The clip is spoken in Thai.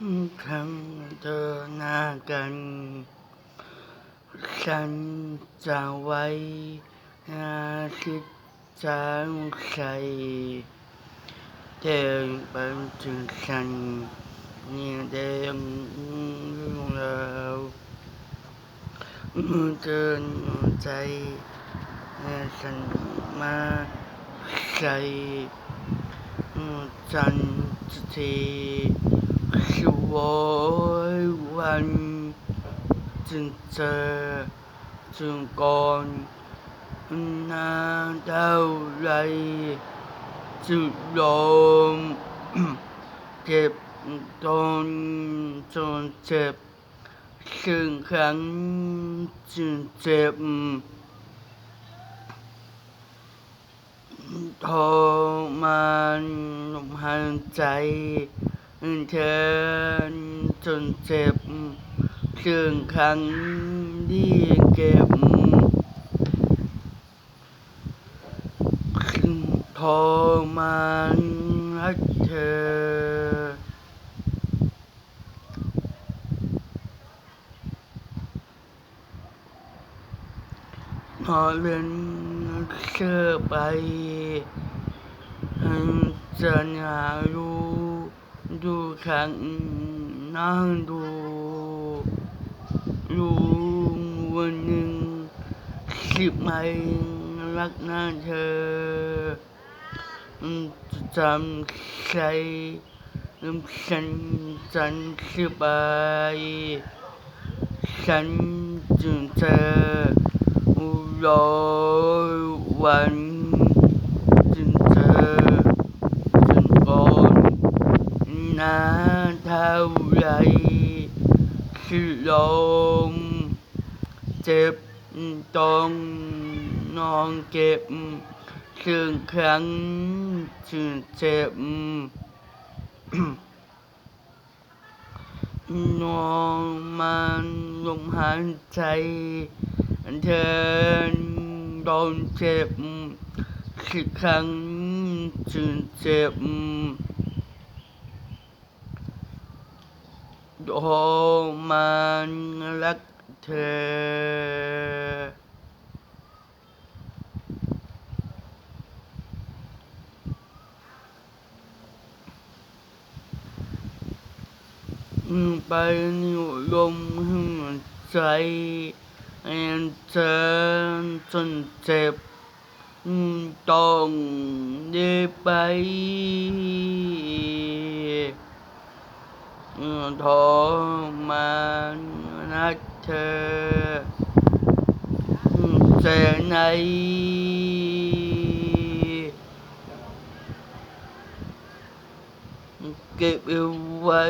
ครั้งเจอหน้ากัน ฉันจะไว้อาคิดจางใครเดินไปถึงฉันนี่เดินแล้วมือเกินใจให้ฉันมาใส่จันที ร์ทีสวยวันจึงเจอจึงก่อนนานเท่าไรจึงลมเจ็บตนจนเจ็บซึ่งครั้งจึงเจ็บทรมานลมหายใจ เธอจนเจ็บซึ่งครั้งที่เก็บทรมานรักเธอพอเล่นเชื่อไปจะหาดู ดูขังนั่งดูดูวันหนึ่งสิบไม่รักหน้าเธอจำใครฉันจันสบายฉันจึงเจอร้อยวันจึงเจอจึงก่อน นาเท่าไรคือลมเจ็บต้องนอนเก็บซึ่งครั้งจึงเจ็บนอนมันลมหายใจเธอโดนเจ็บสิครั้งจึงเจ็บ โดนมันรักเธอไปนิ้วลม หัวใจเอ็นเธอเจ็บต้องได้ไปทมานรักเธอแต่ไหนเก็บไว้